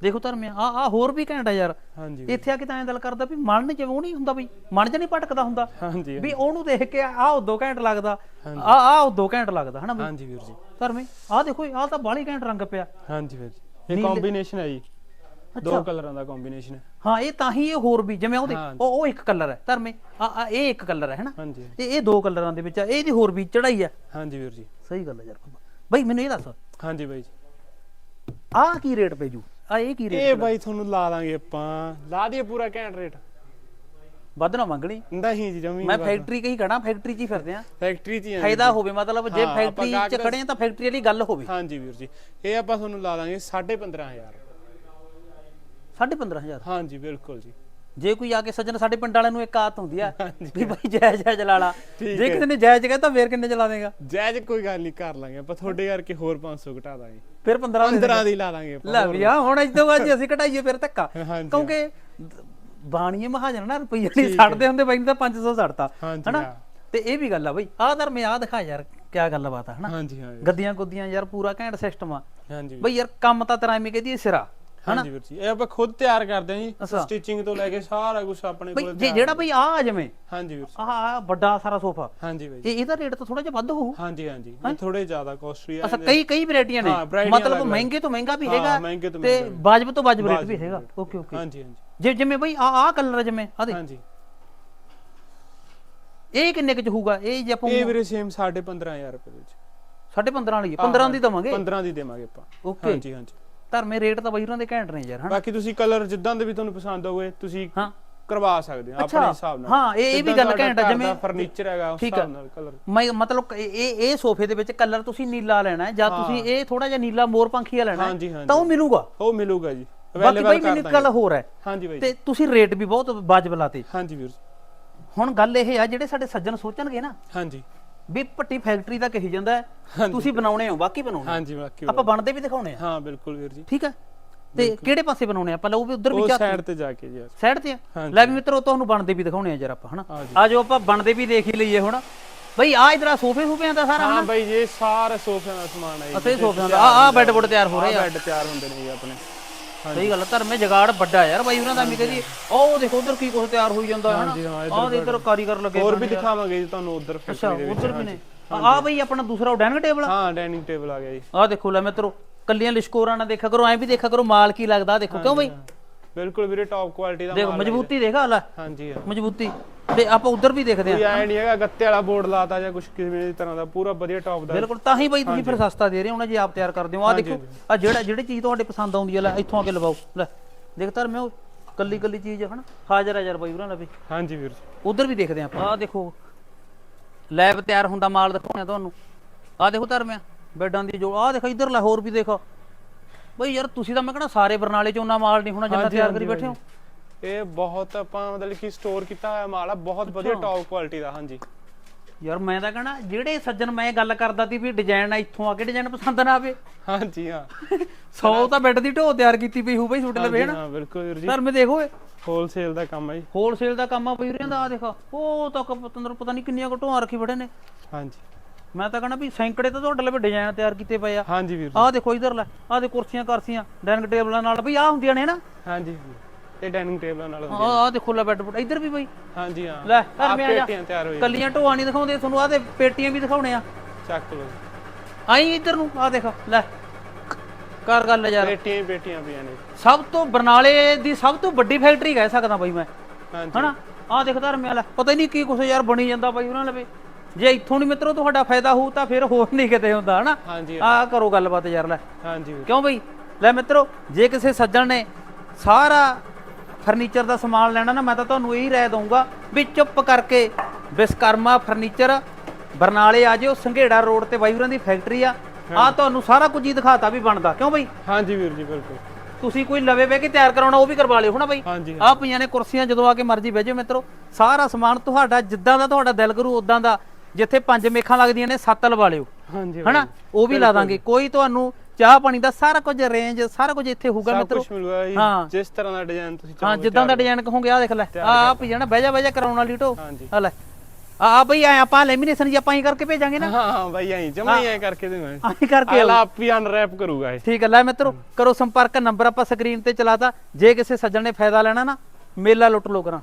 ਦੇਖੋ ਧਰਮਿਆ ਆ। ਆ ਹੋਰ ਵੀ ਘੈਂਟ ਆ ਯਾਰ। ਹਾਂਜੀ ਇੱਥੇ ਆ ਕੇ ਤਾਂ ਐਂ ਦਿਲ ਕਰਦਾ ਵੀ ਮਨ ਨਹੀਂ ਜਿਵੇਂ ਉਹ ਨਹੀਂ ਹੁੰਦਾ ਬਈ। ਮਨ ਚ ਨਹੀਂ ਭਟਕਦਾ ਹੁੰਦਾ। ਹਾਂਜੀ ਵੀ ਉਹਨੂੰ ਦੇਖ ਕੇ ਆ ਉਦੋਂ ਘੈਂਟ ਲੱਗਦਾ। ਆ ਆ ਉਦੋਂ ਘੈਂਟ ਲੱਗਦਾ ਹਨਾ ਬਈ। ਹਾਂਜੀ ਵੀਰ ਜੀ। ਧਰਮੇ ਆ। ਦੇਖੋ ਆ ਤਾਂ ਬਾਹਲੀ ਘੈਂਟ ਰੰਗ ਪਿਆ। ਹਾਂਜੀ ਵੀਰ ਜੀ। ਇਹ ਕੰਬੀਨੇਸ਼ਨ ਹੈ ਜੀ। ਦੋ ਕਲਰਾਂ ਦਾ ਕੰਬੀਨੇਸ਼ਨ ਹੈ। ਹਾਂ ਇਹ ਤਾਂ ਹੀ ਇਹ ਹੋਰ ਵੀ ਜਿਵੇਂ ਉਹਦੇ ਹਾਂ। ਉਹ ਉਹ ਇੱਕ ਕਲਰ ਹੈ ਧਰਮੇ। ਆ ਆ ਇਹ ਇੱਕ ਕਲਰ ਹੈ ਹਨਾ? ਹਾਂਜੀ। ਤੇ ਇਹ ਦੋ ਕਲਰਾਂ ਦੇ ਵਿੱਚ ਆ ਇਹਦੀ ਹੋਰ ਵੀ ਚੜਾਈ ਆ ਹਾਂਜੀ ਵੀਰ ਜੀ। ਸਹੀ ਗੱਲ ਹੈ ਯਾਰ ਬਈ ਮੈਨੂੰ ਇਹ ਦੱਸ। ਹਾਂਜੀ ਬਾਈ ਜੀ। ਆਹ ਕੀ ਰੇਟ ਪੈ ਜੂ? ਆ ਇਹ ਕੀ ਰੇਟ ਇਹ ਬਾਈ ਤੁਹਾਨੂੰ ਲਾ ਦਾਂਗੇ ਆਪਾਂ। ਲਾ ਦਈਏ ਪੂਰਾ ਘੈਂਟ ਰੇਟ। ਵੱਧ ਨਾ ਮੰਗਣੀ। ਨਹੀਂ ਜੀ ਜਮੀ। ਮੈਂ ਫੈਕਟਰੀ ਕਹੀ ਖੜਾ ਫੈਕਟਰੀ 'ਚ ਹੀ ਫਿਰਦੇ ਆ ਫੈਕਟਰੀ 'ਚ ਹੀ ਆ ਫਾਇਦਾ ਹੋਵੇ ਮਤਲਬ ਜੇ ਹਾਂ, ਆਪਾਂ ਫੈਕਟਰੀ 'ਚ ਗਾਹਕ ਖੜੇ ਆ ਤਾਂ ਫੈਕਟਰੀ ਵਾਲੀ ਗੱਲ ਹੋਵੇ। ਹਾਂਜੀ ਵੀਰ ਜੀ। ਇਹ ਆਪਾਂ ਤੁਹਾਨੂੰ ਲਾ ਦਾਂਗੇ 15500 15500 ਹਾਂਜੀ ਬਿਲਕੁਲ ਜੀ। ਜੇ ਕੋਈ ਆ ਕੇ ਸੱਜਣ ਸਾਡੇ ਪਿੰਡ ਵਾਲਿਆਂ ਨੂੰ ਇੱਕ ਆਦਤ ਹੁੰਦੀ ਆ ਵੀ ਭਾਈ ਜਾਇਜ਼ ਜਾਇਜ਼ ਲਾ ਲਾ ਠੀਕ ਜੇ ਕਿਸੇ ਨੇ ਜਾਇਜ਼ ਕਹੇ ਤਾਂ ਫੇਰ ਕਿੰਨੇ ਚਲਾ ਦੇਗਾ ਜਾਇਜ਼ ਕੋਈ ਗੱਲ ਨਹੀਂ ਕਰ ਲਾਂਗੇ ਆਪਾਂ। ਤੁਹਾਡੇ ਕਰਕੇ ਹੋਰ 500 ਘਟਾ ਦਾਂਗੇ। ਫਿਰ 15 ਦੇ 15 ਦੀ ਲਾ ਦਾਂਗੇ ਲੈ ਵੀ ਆ ਹੁਣ ਅੱਜ ਤੋਂ ਬਾਅਦ ਜੇ ਅਸੀਂ ਘਟਾਈਏ ਫਿਰ ਧੱਕਾ। ਕਿਉਂਕਿ ਬਾਣੀਏ ਮਹਾਜਨ ਨਾ ਰੁਪਈਆ ਨਹੀਂ ਛੱਡਦੇ ਹੁੰਦੇ ਬਾਈ ਨੂੰ ਤਾਂ 500 ਛੱਡਤਾ। ਹਨਾ। ਤੇ ਇਹ ਵੀ ਗੱਲ ਆ ਬਈ ਆਹ ਦਰ ਮੈਂ ਆ ਦਿਖਾ ਯਾਰ ਕਿਆ ਗੱਲਬਾਤ ਆ ਹਨਾ? ਹਾਂਜੀ ਹਾਂ। ਗੱਦੀਆਂ ਗੁੱਦੀਆਂ ਯਾਰ ਪੂਰਾ ਘੈਂਟ ਸਿਸਟਮ ਆ। ਹਾਂਜੀ। ਬਈ ਯਾਰ ਕੰਮ ਤਾਂ ਤੇਰਾ ਐਵੇਂ ਕਹਦੀ ਸਿਰਾ। ਹਾਂਜੀ ਵੀਰ ਜੀ ਇਹ ਆਪਾਂ ਖੁਦ ਤਿਆਰ ਕਰਦੇ ਹਾਂ ਜੀ ਅੱਛਾ। ਸਟਿਚਿੰਗ ਤੋਂ ਲੈ ਕੇ ਸਾਰਾ ਕੁਝ ਆਪਣੇ ਬਈ ਕੋਲ ਜੇ ਜਿਹੜਾ ਬਈ ਆ ਆ ਜਵੇਂ ਹਾਂਜੀ ਵੀਰ ਜੀ। ਆਹ ਆਹ ਵੱਡਾ ਸਾਰਾ ਸੋਫਾ ਹਾਂਜੀ ਬਾਈ। ਜੀ ਇਹ ਇਹਦਾ ਰੇਟ ਤਾਂ ਥੋੜਾ ਜਿਹਾ ਵੱਧ ਹੋਊ। ਹਾਂਜੀ ਹਾਂਜੀ। ਇਹ ਥੋੜੇ ਜ਼ਿਆਦਾ ਕਾਸਟਲੀ ਆ ਅੱਛਾ ਕਈ ਕਈ ਵੈਰਾਈਟੀਆਂ ਨੇ। ਮਤਲਬ ਅਲੱਗ-ਅਲੱਗ। ਮਹਿੰਗੇ ਤੋਂ ਮਹਿੰਗਾ ਵੀ ਹਾਂ, ਹੈਗਾ ਮਹਿੰਗੇ ਤੋਂ ਤੇ ਮਹਿੰਗਾ ਵੀ। ਵਾਜਬ ਤੋਂ ਵਾਜਬ ਰੇਟ ਵੀ ਵਾਜਬ ਹੈਗਾ। ਰੇਟ। Okay okay. ਹਾਂਜੀ ਹਾਂਜੀ। ਜੇ ਜਿਵੇਂ ਬਈ ਆ ਆ ਕਲਰ ਜਿਵੇਂ ਆ ਦੇ ਹਾਂਜੀ। ਇਹ ਕਿੰਨੇ ਕੁ ਚ ਹੋਊਗਾ? ਇਹ ਜੇ ਆਪਾਂ ਇਹ ਵੀਰੇ ਸੇਮ 15500 ਰੁਪਏ ਦੇ ਵਿੱਚ। ਸਾਢੇ 15 ਵਾਲੀ ਹੈ। 15 ਦੀ ਦਵਾਂਗੇ? 15 ਦੀ ਦੇਵਾਂਗੇ ਆਪਾਂ। ਓਕੇ। ਹਾਂਜੀ ਹਾਂਜੀ। ਧਰਮੇ ਰੇਟ ਤਾਂ ਬਈ ਉਹਨਾਂ ਦੇ ਘੈਂਟ ਨੇ ਯਾਰ ਹਨਾ? ਬਾਕੀ ਤੁਸੀਂ ਕਲਰ ਜਿੱਦਾਂ ਦੇ ਵੀ ਤੁਹਾਨੂੰ ਪਸੰਦ ਹੋਵੇ ਤੁਸੀਂ ਹਾਂ। ਕਰਵਾ ਸਕਦੇ ਅੱਛਾ, ਆਪਣੇ ਹਿਸਾਬ ਨਾਲ। ਹਾਂ, ਇਹ ਵੀ ਗੱਲ ਘੈਂਟ ਆ, ਜਿਵੇਂ- ਫਰਨੀਚਰ ਹੈਗਾ ਉਸ ਹਿਸਾਬ ਆ। ਨਾਲ ਕਲਰ ਮੈਂ ਮਤਲਬ ਇਹ ਇਹ ਇਹ ਸੋਫੇ ਦੇ ਵਿੱਚ ਕਲਰ ਤੁਸੀਂ ਨੀਲਾ ਲੈਣਾ ਹੈ ਜਾਂ ਤੁਸੀਂ ਇਹ ਥੋੜਾ ਜਿਹਾ ਨੀਲਾ ਮੋਰ ਪੰਖੀਆ ਲੈਣਾ ਹੈ। ਤਾਂ ਉਹ ਮਿਲੂਗਾ। ਉਹ ਮਿਲੂਗਾ ਜੀ। ਬਾਕੀ ਬਈ ਮੈਨੂੰ ਗੱਲ ਹੋਰ ਹੈ ਹਾਂਜੀ ਬਾਈ ਤੇ ਤੁਸੀਂ ਰੇਟ ਵੀ ਬਹੁਤ ਵਾਜਬ ਲਾਤੇ। ਹਾਂਜੀ ਵੀਰ। ਹੁਣ ਗੱਲ ਇਹ ਆ ਜਿਹੜੇ ਸਾਡੇ ਸੱਜਣ ਸੋਚਣਗੇ ਨਾ ਹਾਂਜੀ। ਵੀ ਪੱਟੀ ਫੈਕਟਰੀ ਦਾ ਕਹੀ ਜਾਂਦਾ ਹੈ, ਤੁਸੀਂ ਬਣਾਉਣੇ ਹੋ ਬਾਕੀ ਬਣਾਉਣੇ ਹਾਂਜੀ ਬਾਕੀ ਆਪਾਂ ਬਣਦੇ ਵੀ ਦਿਖਾਉਣੇ ਆ। ਹਾਂ ਬਿਲਕੁਲ ਵੀਰ ਜੀ। ਠੀਕ ਹੈ? ਤੇ ਕਿਹੜੇ ਪਾਸੇ ਬਣਾਉਣੇ ਆ? ਆਪਾਂ ਲਓ ਵੀ ਉਧਰ ਵੀ ਉਹ ਸਾਈਡ ਤੇ ਜਾ ਕੇ ਜੀ ਸਾਈਡ ਤੇ ਆ? ਹਾਂਜੀ। ਲੈ ਵੀ ਮਿੱਤਰੋ ਤੁਹਾਨੂੰ ਬਣਦੇ ਵੀ ਦਿਖਾਉਣੇ ਆ ਜਰਾ ਆਪਾਂ ਹਨਾ? ਹਾਂਜੀ। ਆ ਜੋ ਆਪਾਂ ਬਣਦੇ ਵੀ ਦੇਖ ਹੀ ਲਈਏ ਹੁਣ। ਬਈ ਆ ਇਧਰ ਸੋਫੇ ਸੂਫਿਆਂ ਦਾ ਸਾਰਾ ਹਾਂ ਬਾਈ ਜੀ ਸਾਰੇ ਸੋਫਿਆਂ ਦਾ ਸਮਾਨ ਹੈ ਜੀ। ਅਸੇ ਸੋਫਿਆਂ ਦਾ। ਆ ਆ ਬੈੱਡ ਬੁੱਡ ਤਿਆਰ ਹੋ ਰਹੇ ਆ। ਬੈੱਡ ਤਿਆਰ ਹੁੰਦੇ ਨੇ ਜੀ ਆਪਣੇ। ਸਹੀ ਗੱਲ ਆ, ਧਰਮੇ ਜਗਾੜ ਵੱਡਾ ਯਾਰ ਬਾਈ ਉਹਨਾਂ ਦਾ ਵੀ ਕਹਦੀ ਉਹ ਦੇਖੋ ਉਧਰ ਕੀ ਕੁਝ ਤਿਆਰ ਹੋਈ ਜਾਂਦਾ ਹੈ ਹਾਂਜੀ, ਹਾਂ, ਹਨਾ ਆਹ ਇਧਰ ਕਾਰੀਗਰ ਲੱਗੇ ਹੋਰ ਵੀ ਦਿਖਾਵਾਂਗੇ ਜੀ ਤੁਹਾਨੂੰ ਉਧਰ ਅੱਛਾ ਦੇ ਉਧਰ ਵੀ ਨੇ। ਆ ਬਈ ਆਪਣਾ ਦੂਸਰਾ ਡਾਈਨਿੰਗ ਟੇਬਲ ਹਾਂ ਡਾਈਨਿੰਗ ਟੇਬਲ ਆ ਗਿਆ ਜੀ। ਆ ਦੇਖੋ ਲੈ ਮਿੱਤਰੋ ਕੱਲੀਆਂ ਲਿਸ਼ਕੋਰਾਂ ਨਾ ਦੇਖਿਆ ਕਰੋ ਐਂ ਵੀ ਦੇਖਿਆ ਕਰੋ ਮਾਲ ਕੀ ਲੱਗਦਾ ਆਹ ਦੇਖੋ ਕਿਉਂ ਬਈ? ਬਿਲਕੁਲ ਵੀਰੇ ਟੌਪ ਕੁਆਲਿਟੀ ਦਾ ਦੇਖੋ ਮਾਲ ਹੈ ਜੀ। ਮਜ਼ਬੂਤੀ ਦੇਖ ਆ ਲੈ। ਹਾਂਜੀ ਹਾਂ। ਮਜ਼ਬੂਤੀ। ਤੇ ਆਪਾਂ ਉਧਰ ਵੀ ਦੇਖਦੇ ਕੋਈ ਆ ਐ ਨਹੀਂ ਹੈਗਾ ਗੱਤੇ ਵਾਲਾ ਬੋਰਡ ਲਾਤਾ ਜਾਂ ਕੁਝ ਕਿਸੇ ਵੀ ਤਰ੍ਹਾਂ ਦਾ ਪੂਰਾ ਵਧੀਆ ਟੌਪ ਦਾ। ਬਿਲਕੁਲ ਤਾਂ ਹੀ ਬਈ ਤੁਸੀਂ ਫਿਰ ਸਸਤਾ ਦੇ ਰਹੇ ਹੋ ਨਾ ਜੇ ਆਪ ਤਿਆਰ ਕਰਦੇ ਹੋ। ਆ ਦੇਖੋ ਆ ਜਿਹੜਾ ਜਿਹੜੀ ਚੀਜ਼ ਤੁਹਾਡੇ ਪਸੰਦ ਆਉਂਦੀ ਹੈ ਲੈ ਇੱਥੋਂ ਆ ਕੇ ਲਵਾਓ। ਲੈ ਦੇਖ ਧਰਮੇ ਉਹ ਕੱਲੀ ਕੱਲੀ ਚੀਜ਼ ਹਨ? ਹਾਜ਼ਰ ਹਾਜ਼ਰ ਬਾਈ ਉਹਨਾਂ ਲਵੇ ਹਾਂਜੀ ਵੀਰ ਜੀ। ਉਧਰ ਵੀ ਦੇਖਦੇ ਆਪਾਂ। ਆ ਦੇਖੋ ਲੈਬ ਤਿਆਰ ਹੁੰਦਾ ਮਾਲ ਦਿਖਾਉਣਾ ਤੁਹਾਨੂੰ। ਆ ਦੇਖੋ ਧਰਮਿਆ ਬੈੱਡਾਂ ਦੀ ਜੋ ਆ ਦੇਖ ਇੱਧਰ ਲੈ ਹੋਰ ਵੀ ਦੇਖੋ। ਬਈ ਯਾਰ ਤੁਸੀਂ ਤਾਂ ਮੈਂ ਕਹਣਾ ਸਾਰੇ ਬਰਨਾਲੇ ਚ ਉਹਨਾਂ ਮਾਲ ਨਹੀਂ ਹੋਣਾ ਜਿੰਨਾ ਹਾਂਜੀ, ਤਿਆਰ ਕਰੀ ਹਾਂਜੀ ਬੈਠੇ ਹੋ। ਇਹ ਬਹੁਤ ਆਪਾਂ ਮਤਲਬ ਕਿ ਸਟੋਰ ਕੀਤਾ ਹੋਇਆ ਮਾਲ ਆ ਬਹੁਤ ਵਧੀਆ ਟੌਪ ਕੁਆਲਿਟੀ ਦਾ ਹਾਂਜੀ। ਯਾਰ ਮੈਂ ਤਾਂ ਕਹਣਾ ਜਿਹੜੇ ਸੱਜਣ ਮੈਂ ਗੱਲ ਕਰਦਾ ਸੀ ਵੀ ਡਿਜ਼ਾਈਨ ਇੱਥੋਂ ਆ ਕੇ ਡਿਜ਼ਾਈਨ ਪਸੰਦ ਨਾ ਆਵੇ। ਹਾਂਜੀ ਹਾਂ। 100 ਤਾਂ ਬੈੱਡ ਦੀ ਢੋ ਤਿਆਰ ਕੀਤੀ ਪਈ ਹੋਊ ਬਈ ਛੋਟੇ ਲਵੇ ਹਨਾ ਹਾਂ ਬਿਲਕੁਲ ਵੀਰ ਜੀ। ਸਰ ਮੈਂ ਦੇਖੋ ਹੋਲਸੇਲ ਦਾ ਕੰਮ ਹੈ ਜੀ। ਹੋਲਸੇਲ ਦਾ ਕੰਮ ਆ ਬਈ ਰਿਆਂ ਦਾ ਆ ਦੇਖੋ। ਉਹ ਤੱਕ ਪਤੰਦਰ ਪਤਾ ਨਹੀਂ ਕਿੰਨੀਆਂ ਘਟੋਆਂ ਰੱਖੀ ਬੜੇ ਨੇ। ਹਾਂਜੀ। ਮੈਂ ਤਾਂ ਕਹਣਾ ਵੀ ਸੈਂਕੜੇ ਤਾਂ ਤੁਹਾਡੇ ਲਵੇ ਡਿਜ਼ਾਈਨ ਤਿਆਰ ਕੀਤੇ ਪਏ ਆ। ਹਾਂਜੀ ਵੀਰ ਜੀ। ਆਹ ਦੇਖੋ ਇਧਰ ਲੈ ਆਹ ਦੇ ਕੁਰਸੀਆਂ ਕਰਸੀਆਂ ਡਾਈਨਿੰਗ ਟੇਬਲਾਂ ਨਾਲ ਬਈ ਆਹ ਹੁੰਦੀਆਂ ਨੇ ਨਾ। ਹਾਂਜੀ। ਇਹ ਡਾਈਨਿੰਗ ਟੇਬਲਾਂ ਨਾਲ ਆਹ ਹੁੰਦੀ ਆਹ ਦੇਖੋ ਲੈ ਬੈੱਡ ਬੁੱਡ ਇਧਰ ਵੀ ਬਈ। ਹਾਂਜੀ ਹਾਂ। ਲੈ ਆਹ ਘਰ ਮੇ ਆ ਪੇਟੀਆਂ ਤਿਆਰ ਕੱਲੀਆਂ ਢੋਆਂ ਨਹੀਂ ਦਿਖਾਉਂਦੇ ਤੁਹਾਨੂੰ ਆਹ ਦੇ ਪੇਟੀਆਂ ਵੀ ਦਿਖਾਉਣੇ ਆ। ਚੱਕ ਲਓ। ਆਈ ਇਧਰ ਨੂੰ ਆਹ ਦੇਖ ਲੈ। ਕਰ ਗੱਲ ਯਾਰ। ਪੇਟੀਆਂ ਹੀ ਪੇਟੀਆਂ ਪਈਆਂ ਨੇ। ਸਭ ਤੋਂ ਬਰਨਾਲੇ ਦੀ ਸਭ ਤੋਂ ਵੱਡੀ ਫੈਕਟਰੀ ਕਹਿ ਸਕਦਾ ਬਈ ਮੈਂ। ਹਾਂਜੀ। ਹਨਾ? ਆਹ ਦੇਖ ਧਰਮਿਆ ਲੈ ਪਤਾ ਹੀ ਨਹੀਂ ਕੀ ਕੁਛ ਯਾਰ ਬਣੀ ਜਾਂਦਾ ਬਾਈ ਉਹਨਾਂ ਲਵੇ। ਜੇ ਇੱਥੋਂ ਨਹੀਂ ਮਿੱਤਰੋ ਤੁਹਾਡਾ ਫਾਇਦਾ ਹੋਊ ਤਾਂ ਫਿਰ ਹੋਰ ਨਹੀਂ ਕਿਤੇ ਹੁੰਦਾ ਹਨਾ? ਹਾਂਜੀ ਆਹ ਕਰੋ ਗੱਲਬਾਤ ਯਾਰ ਲੈ। ਹਾਂਜੀ। ਵੀਰ ਕਿਉਂ ਬਈ? ਲੈ ਮਿੱਤਰੋ ਜੇ ਕਿਸੇ ਸੱਜਣ ਨੇ ਸਾਰਾ ਫਰਨੀਚਰ ਦਾ ਸਮਾਨ ਲੈਣਾ ਨਾ ਮੈਂ ਤਾਂ ਤੁਹਾਨੂੰ ਇਹੀ ਰਾਏ ਦਊਂਗਾ ਵੀ ਚੁੱਪ ਕਰਕੇ ਵਿਸਕਰਮਾ ਫਰਨੀਚਰ ਬਰਨਾਲੇ ਆ ਜਿਓ ਸੰਘੇੜਾ ਰੋਡ ਤੇ ਬਾਈ ਹੋਰਾਂ ਦੀ ਫੈਕਟਰੀ ਆ। ਆ ਤੁਹਾਨੂੰ ਸਾਰਾ ਕੁਝ ਹੀ ਦਿਖਾਤਾ ਵੀ ਬਣਦਾ ਕਿਉਂ ਬਈ? ਹਾਂਜੀ ਵੀਰ ਜੀ ਬਿਲਕੁਲ। ਤੁਸੀਂ ਕੋਈ ਲਵੇ ਬਹਿ ਕੇ ਤਿਆਰ ਕਰਾਉਣਾ ਉਹ ਵੀ ਕਰਵਾ ਲਿਓ ਹਨਾ ਬਈ? ਆ ਪਈਆਂ ਨੇ ਕੁਰਸੀਆਂ ਜਦੋਂ ਆ ਕੇ ਮਰਜ਼ੀ ਬਹਿ ਜਾਓ ਮਿੱਤਰੋ। ਸਾਰਾ ਸਮਾਨ ਤੁਹਾਡਾ ਜਿੱਦਾਂ ਦਾ ਤੁਹਾਡਾ ਦਿਲ ਕਰੂ ਉਦਾਂ ਦਾ ਜਿੱਥੇ ਪੰਜ ਮੇਖਾਂ ਲੱਗਦੀਆਂ ਨੇ ਸੱਤ ਲਵਾ ਲਿਓ। ਹਾਂਜੀ ਹਨਾ? ਉਹ ਵੀ ਲਾ ਦਾਂਗੇ। ਕੋਈ ਤੁਹਾਨੂੰ ਚਾਹ ਪਾਣੀ ਦਾ ਸਾਰਾ ਕੁਝ ਰੇਂਜ ਸਾਰਾ ਕੁਝ ਇੱਥੇ ਹੋਊਗਾ ਸਭ ਮਿੱਤਰੋ। ਕੁਝ ਮਿਲੂਗਾ ਜੀ। ਹਾਂ। ਜਿਸ ਤਰ੍ਹਾਂ ਦਾ ਡਿਜ਼ਾਈਨ ਤੁਸੀਂ ਹਾਂ ਜਿੱਦਾਂ ਦਾ ਡਿਜ਼ਾਈਨ ਕਹੋਗੇ ਆ ਦੇਖ ਲੈ ਆ ਆ ਪਈ ਜਾਣਾ ਬਹਿ ਜਾ ਬਹਿ ਜਾ ਕਰਾਉਣ ਵਾਲੀ ਢੋ ਹਾਂਜੀ। ਆ ਲੈ। ਆ ਆ ਬਈ ਐ ਆਪਾਂ ਲੈਮੀਨੇਸ਼ਨ ਜੀ ਆਪਾਂ ਹੀ ਕਰਕੇ ਭੇਜਾਂਗੇ ਨਾ। ਹਾਂ ਹਾਂ ਬਾਈ ਐਂ ਜਮਾ ਹੀ ਐਂ ਕਰਕੇ ਦੇ ਮੈਂ ਆਹੀ ਕਰਕੇ ਅਗਲਾ ਆਪ ਹੀ ਅਨਰੈਪ ਕਰੂਗਾ ਇਹ। ਠੀਕ ਹੈ ਲੈ ਮਿੱਤਰੋ ਕਰੋ ਸੰਪਰਕ ਨੰਬਰ ਆਪਾਂ ਸਕਰੀਨ ਤੇ ਚਲਾਤਾ ਜੇ ਕਿਸੇ ਸੱਜਣ ਨੇ ਫਾਇਦਾ ਲੈਣਾ ਨਾ ਮੇਲਾ ਲੁੱਟ ਲੋ ਕਰਾਂ।